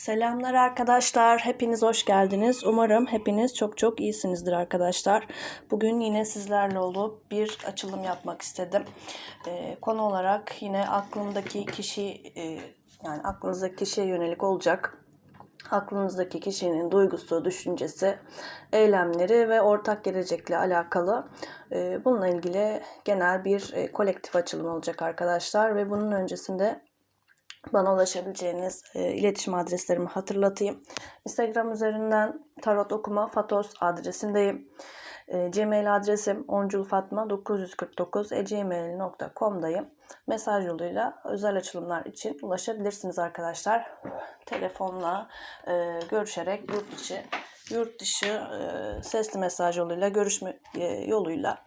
Selamlar arkadaşlar. Hepiniz hoş geldiniz. Umarım hepiniz çok çok iyisinizdir arkadaşlar. Bugün yine sizlerle olup bir açılım yapmak istedim. Ee, konu olarak yine aklımdaki kişi e, yani aklınızdaki kişiye yönelik olacak. Aklınızdaki kişinin duygusu, düşüncesi, eylemleri ve ortak gelecekle alakalı e, bununla ilgili genel bir e, kolektif açılım olacak arkadaşlar ve bunun öncesinde bana ulaşabileceğiniz e, iletişim adreslerimi hatırlatayım. Instagram üzerinden tarot okuma fatos adresindeyim. E, Gmail adresim onculfatma949gmail.com'dayım. Mesaj yoluyla özel açılımlar için ulaşabilirsiniz arkadaşlar. Telefonla e, görüşerek yurt içi, yurt dışı e, sesli mesaj yoluyla görüşme e, yoluyla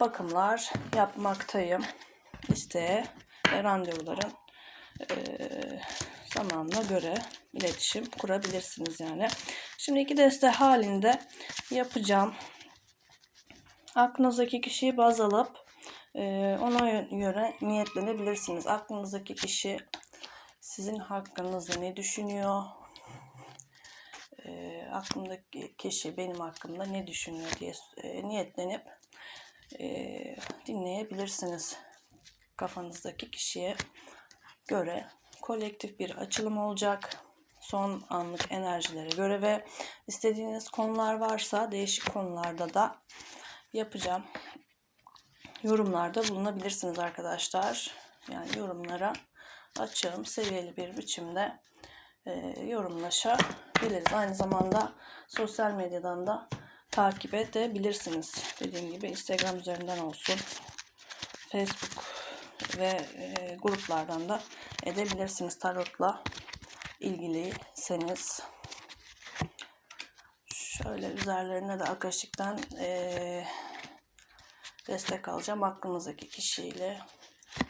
bakımlar yapmaktayım. İsteğe ve randevuların e, zamanına göre iletişim kurabilirsiniz yani. Şimdi iki deste halinde yapacağım. Aklınızdaki kişiyi baz alıp e, ona göre niyetlenebilirsiniz. Aklınızdaki kişi sizin hakkınızda ne düşünüyor? E, aklımdaki kişi benim hakkımda ne düşünüyor diye e, niyetlenip e, dinleyebilirsiniz kafanızdaki kişiye göre kolektif bir açılım olacak. Son anlık enerjilere göre ve istediğiniz konular varsa değişik konularda da yapacağım. Yorumlarda bulunabilirsiniz arkadaşlar. Yani yorumlara açığım seviyeli bir biçimde e, yorumlaşabiliriz. Aynı zamanda sosyal medyadan da takip edebilirsiniz. Dediğim gibi Instagram üzerinden olsun. Facebook ve e, gruplardan da edebilirsiniz tarotla ilgiliyseniz. Şöyle üzerlerine de Akaşik'ten e, destek alacağım. Aklınızdaki kişiyle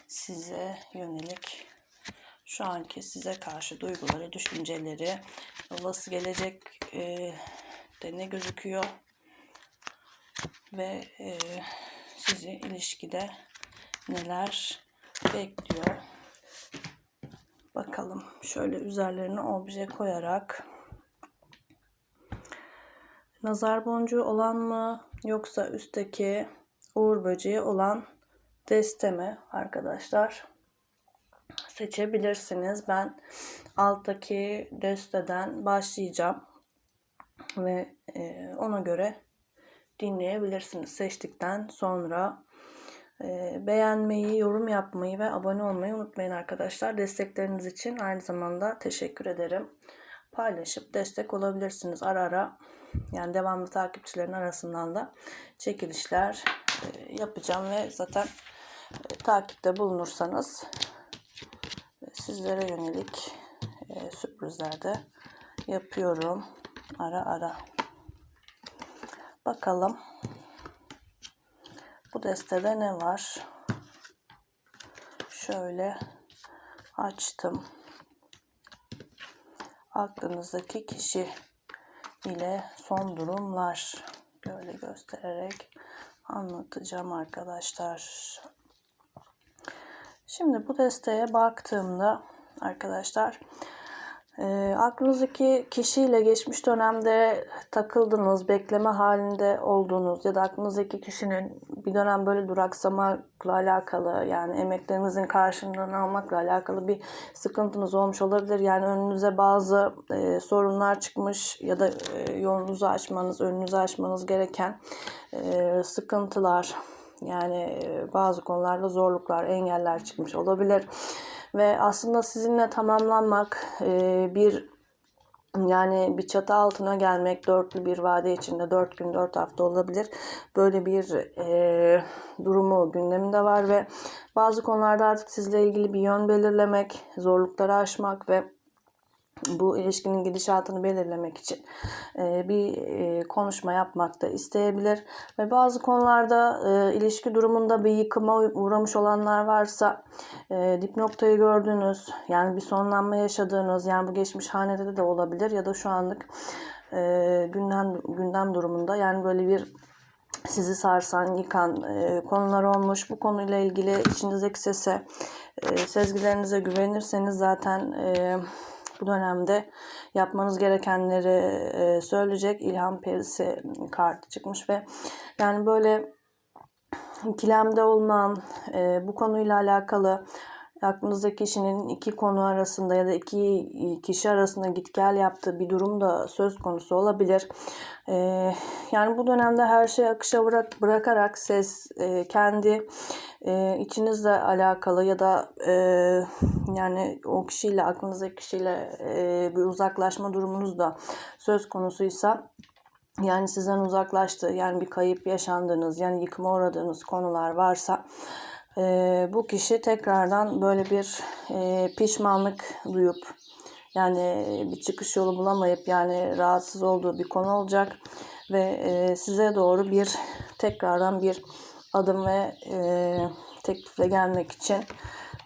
size yönelik şu anki size karşı duyguları, düşünceleri, olası gelecek e, de ne gözüküyor ve e, sizi ilişkide neler bekliyor. Bakalım şöyle üzerlerine obje koyarak nazar boncuğu olan mı yoksa üstteki uğur böceği olan deste mi arkadaşlar seçebilirsiniz. Ben alttaki desteden başlayacağım ve e, ona göre dinleyebilirsiniz. Seçtikten sonra beğenmeyi, yorum yapmayı ve abone olmayı unutmayın arkadaşlar. Destekleriniz için aynı zamanda teşekkür ederim. Paylaşıp destek olabilirsiniz ara ara. Yani devamlı takipçilerin arasından da çekilişler yapacağım ve zaten takipte bulunursanız sizlere yönelik sürprizler de yapıyorum ara ara. Bakalım. Bu destede ne var? Şöyle açtım. Aklınızdaki kişi ile son durumlar böyle göstererek anlatacağım arkadaşlar. Şimdi bu desteye baktığımda arkadaşlar e, aklınızdaki kişiyle geçmiş dönemde takıldınız, bekleme halinde olduğunuz ya da aklınızdaki kişinin bir dönem böyle duraksamakla alakalı yani emeklerinizin karşılığını almakla alakalı bir sıkıntınız olmuş olabilir. Yani önünüze bazı e, sorunlar çıkmış ya da e, yolunuzu açmanız, önünüzü açmanız gereken e, sıkıntılar yani e, bazı konularda zorluklar, engeller çıkmış olabilir ve aslında sizinle tamamlanmak e, bir yani bir çatı altına gelmek dörtlü bir vade içinde dört gün dört hafta olabilir. Böyle bir e, durumu gündeminde var ve bazı konularda artık sizle ilgili bir yön belirlemek, zorlukları aşmak ve bu ilişkinin gidişatını belirlemek için e, bir e, konuşma yapmak da isteyebilir ve bazı konularda e, ilişki durumunda bir yıkıma uğramış olanlar varsa dip noktayı gördüğünüz yani bir sonlanma yaşadığınız yani bu geçmiş hanede de olabilir ya da şu anlık gündem gündem durumunda yani böyle bir sizi sarsan, yıkan konular olmuş. Bu konuyla ilgili içinizdeki sese, sezgilerinize güvenirseniz zaten e, bu dönemde yapmanız gerekenleri e, söyleyecek ilham perisi kartı çıkmış ve yani böyle ikilemde olunan e, bu konuyla alakalı aklınızdaki kişinin iki konu arasında ya da iki kişi arasında git gel yaptığı bir durum da söz konusu olabilir. Ee, yani bu dönemde her şeyi akışa bırak, bırakarak ses e, kendi e, içinizle alakalı ya da e, yani o kişiyle aklınızdaki kişiyle e, bir uzaklaşma durumunuz da söz konusuysa yani sizden uzaklaştı yani bir kayıp yaşandığınız yani yıkıma uğradığınız konular varsa e, bu kişi tekrardan böyle bir e, pişmanlık duyup yani bir çıkış yolu bulamayıp yani rahatsız olduğu bir konu olacak ve e, size doğru bir tekrardan bir adım ve e, teklifle gelmek için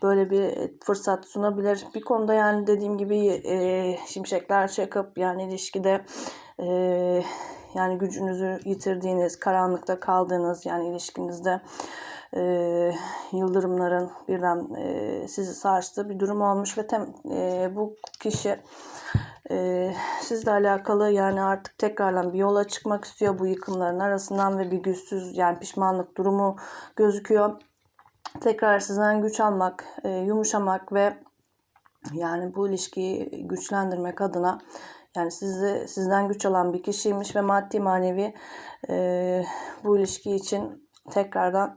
böyle bir fırsat sunabilir. Bir konuda yani dediğim gibi e, şimşekler çakıp yani ilişkide e, yani gücünüzü yitirdiğiniz, karanlıkta kaldığınız yani ilişkinizde e, yıldırımların birden e, sizi sarstığı bir durum olmuş ve tem, e, bu kişi e, sizle alakalı yani artık tekrardan bir yola çıkmak istiyor bu yıkımların arasından ve bir güçsüz yani pişmanlık durumu gözüküyor. Tekrar sizden güç almak, e, yumuşamak ve yani bu ilişkiyi güçlendirmek adına yani sizi sizden güç alan bir kişiymiş ve maddi manevi e, bu ilişki için tekrardan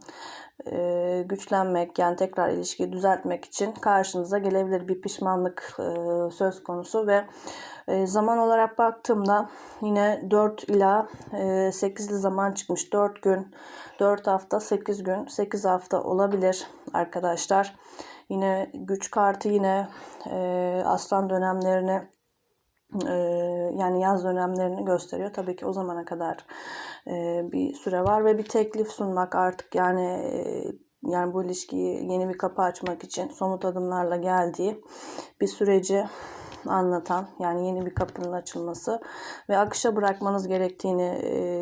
e, güçlenmek yani tekrar ilişkiyi düzeltmek için karşınıza gelebilir bir pişmanlık e, söz konusu ve e, zaman olarak baktığımda yine 4 ila e, 8'li zaman çıkmış. 4 gün 4 hafta 8 gün 8 hafta olabilir arkadaşlar. Yine güç kartı yine e, aslan dönemlerini yani yaz dönemlerini gösteriyor. Tabii ki o zamana kadar bir süre var ve bir teklif sunmak artık yani yani bu ilişkiyi yeni bir kapı açmak için somut adımlarla geldiği bir süreci anlatan yani yeni bir kapının açılması ve akışa bırakmanız gerektiğini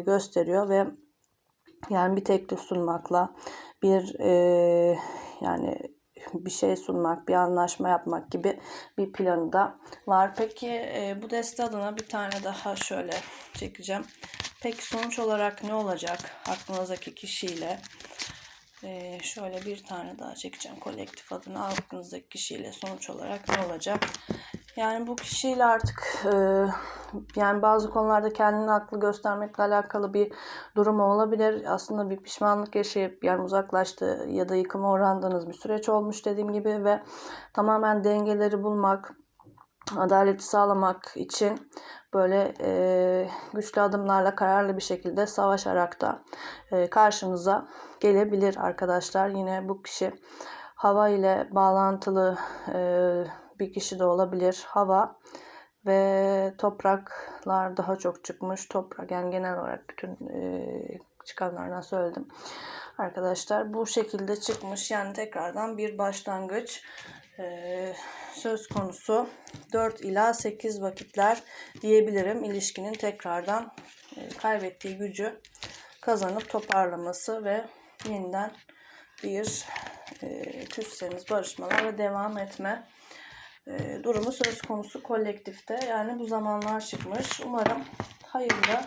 gösteriyor ve yani bir teklif sunmakla bir yani bir şey sunmak, bir anlaşma yapmak gibi bir planı da var. Peki e, bu deste adına bir tane daha şöyle çekeceğim. Peki sonuç olarak ne olacak aklınızdaki kişiyle? E, şöyle bir tane daha çekeceğim kolektif adına aklınızdaki kişiyle sonuç olarak ne olacak? Yani bu kişiyle artık e, yani bazı konularda kendini haklı göstermekle alakalı bir durum olabilir. Aslında bir pişmanlık yaşayıp yani uzaklaştı ya da yıkıma uğrandığınız bir süreç olmuş dediğim gibi ve tamamen dengeleri bulmak, adaleti sağlamak için böyle e, güçlü adımlarla kararlı bir şekilde savaşarak da e, karşımıza gelebilir arkadaşlar. Yine bu kişi hava ile bağlantılı e, bir kişi de olabilir. Hava ve topraklar daha çok çıkmış. Toprak yani genel olarak bütün e, çıkanlardan söyledim. Arkadaşlar bu şekilde çıkmış. Yani tekrardan bir başlangıç e, söz konusu 4 ila 8 vakitler diyebilirim. İlişkinin tekrardan e, kaybettiği gücü kazanıp toparlaması ve yeniden bir e, küsseniz barışmalarla devam etme e, durumu söz konusu kolektifte. Yani bu zamanlar çıkmış. Umarım hayırlı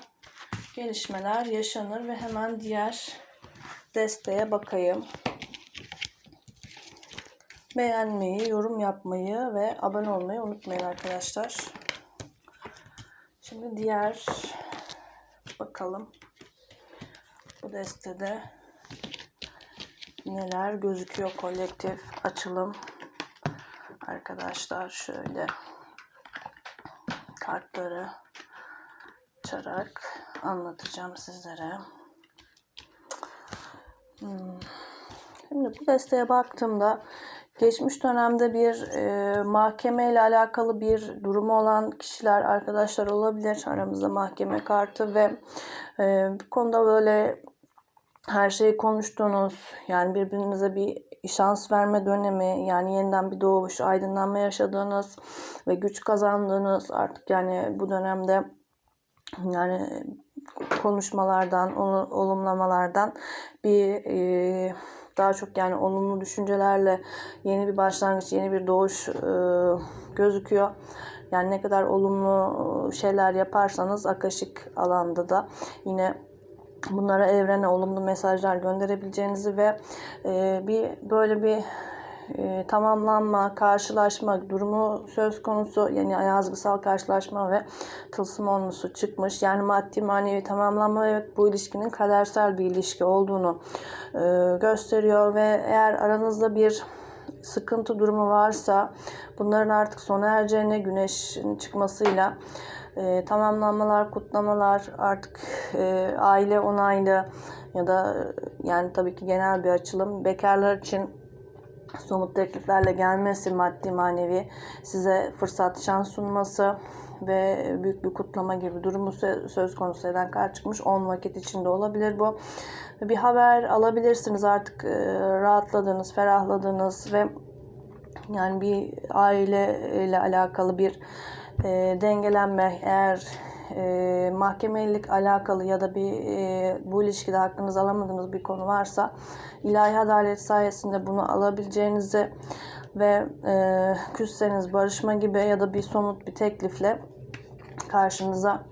gelişmeler yaşanır ve hemen diğer desteğe bakayım. Beğenmeyi, yorum yapmayı ve abone olmayı unutmayın arkadaşlar. Şimdi diğer bakalım bu destede neler gözüküyor kolektif açılım arkadaşlar şöyle kartları açarak anlatacağım sizlere. Hmm. Şimdi bu desteğe baktığımda geçmiş dönemde bir e, mahkeme ile alakalı bir durumu olan kişiler, arkadaşlar olabilir. Aramızda mahkeme kartı ve e, bu konuda böyle her şeyi konuştuğunuz, yani birbirinize bir şans verme dönemi, yani yeniden bir doğuş, aydınlanma yaşadığınız ve güç kazandığınız artık yani bu dönemde yani konuşmalardan, olumlamalardan bir e, daha çok yani olumlu düşüncelerle yeni bir başlangıç, yeni bir doğuş e, gözüküyor. Yani ne kadar olumlu şeyler yaparsanız akaşik alanda da yine bunlara evrene olumlu mesajlar gönderebileceğinizi ve e, bir böyle bir e, tamamlanma, karşılaşma durumu söz konusu yani yazgısal karşılaşma ve tılsım olmusu çıkmış. Yani maddi manevi tamamlanma evet bu ilişkinin kadersel bir ilişki olduğunu e, gösteriyor ve eğer aranızda bir sıkıntı durumu varsa bunların artık sona ereceğine güneşin çıkmasıyla e, tamamlanmalar, kutlamalar artık e, aile onaylı ya da e, yani tabii ki genel bir açılım bekarlar için somut tekliflerle gelmesi maddi manevi size fırsat şans sunması ve büyük bir kutlama gibi durumu sö- söz konusu eden kart çıkmış 10 vakit içinde olabilir bu. Bir haber alabilirsiniz artık e, rahatladınız, ferahladınız ve yani bir aile ile alakalı bir e, dengelenme eğer e, mahkemelik alakalı ya da bir e, bu ilişkide hakkınızı alamadığınız bir konu varsa ilahi adalet sayesinde bunu alabileceğinizi ve e, küsseniz barışma gibi ya da bir somut bir teklifle karşınıza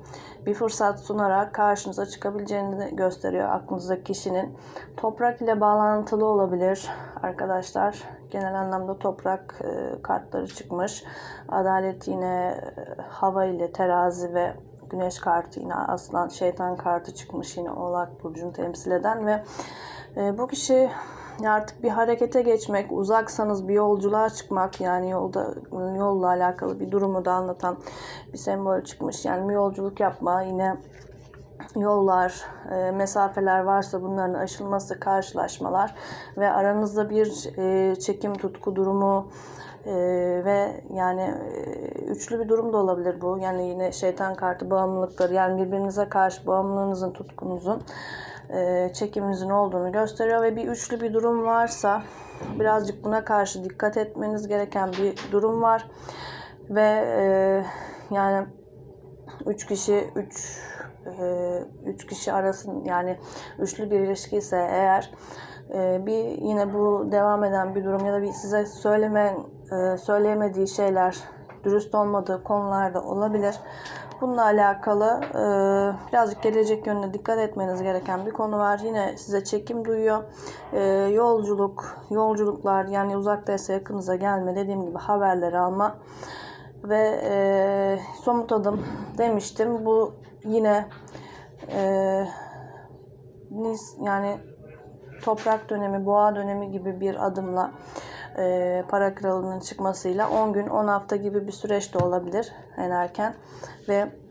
bir fırsat sunarak karşınıza çıkabileceğini gösteriyor aklınızdaki kişinin. Toprak ile bağlantılı olabilir arkadaşlar. Genel anlamda toprak e, kartları çıkmış. Adalet yine e, hava ile terazi ve güneş kartı yine aslan şeytan kartı çıkmış yine oğlak burcunu temsil eden ve e, bu kişi artık bir harekete geçmek, uzaksanız bir yolculuğa çıkmak yani yolda yolla alakalı bir durumu da anlatan bir sembol çıkmış. Yani bir yolculuk yapma yine yollar, e, mesafeler varsa bunların aşılması, karşılaşmalar ve aranızda bir e, çekim tutku durumu e, ve yani e, üçlü bir durum da olabilir bu. Yani yine şeytan kartı bağımlılıkları yani birbirinize karşı bağımlılığınızın, tutkunuzun e, çekiminizin olduğunu gösteriyor ve bir üçlü bir durum varsa birazcık buna karşı dikkat etmeniz gereken bir durum var ve e, yani üç kişi üç üç kişi arasın yani üçlü bir ilişki ise eğer e, bir yine bu devam eden bir durum ya da bir size söyleme e, söyleyemediği şeyler dürüst olmadığı konularda olabilir. Bununla alakalı e, birazcık gelecek yönüne dikkat etmeniz gereken bir konu var. Yine size çekim duyuyor. Yolculuk, yolculuklar yani uzaktaysa yakınıza gelme dediğim gibi haberleri alma ve e, somut adım demiştim. Bu yine e, Nis yani toprak dönemi, boğa dönemi gibi bir adımla e, para kralının çıkmasıyla 10 gün 10 hafta gibi bir süreç de olabilir en erken ve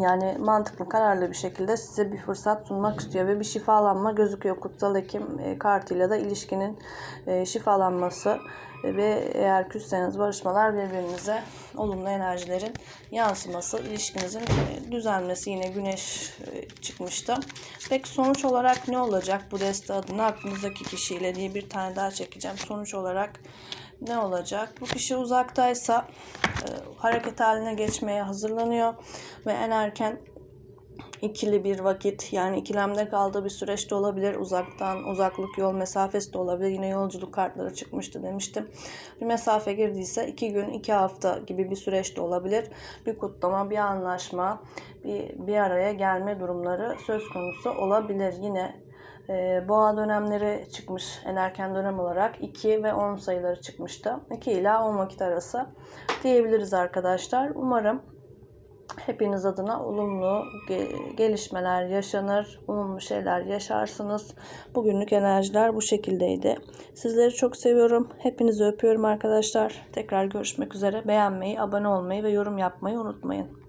yani mantıklı, kararlı bir şekilde size bir fırsat sunmak istiyor ve bir şifalanma gözüküyor. Kutsal Ekim e, kartıyla da ilişkinin e, şifalanması e, ve eğer küsseniz barışmalar birbirinize olumlu enerjilerin yansıması, ilişkinizin düzelmesi yine güneş çıkmıştı. Peki sonuç olarak ne olacak bu deste adına aklınızdaki kişiyle diye bir tane daha çekeceğim. Sonuç olarak ne olacak? Bu kişi uzaktaysa e, hareket haline geçmeye hazırlanıyor ve en erken ikili bir vakit yani ikilemde kaldığı bir süreçte olabilir. Uzaktan uzaklık yol mesafesi de olabilir. Yine yolculuk kartları çıkmıştı demiştim. Bir mesafe girdiyse iki gün iki hafta gibi bir süreçte olabilir. Bir kutlama, bir anlaşma, bir, bir araya gelme durumları söz konusu olabilir. Yine boğa dönemleri çıkmış en erken dönem olarak 2 ve 10 sayıları çıkmıştı. 2 ila 10 vakit arası diyebiliriz arkadaşlar. Umarım hepiniz adına olumlu gelişmeler yaşanır, olumlu şeyler yaşarsınız. Bugünlük enerjiler bu şekildeydi. Sizleri çok seviyorum. Hepinizi öpüyorum arkadaşlar. Tekrar görüşmek üzere. Beğenmeyi, abone olmayı ve yorum yapmayı unutmayın.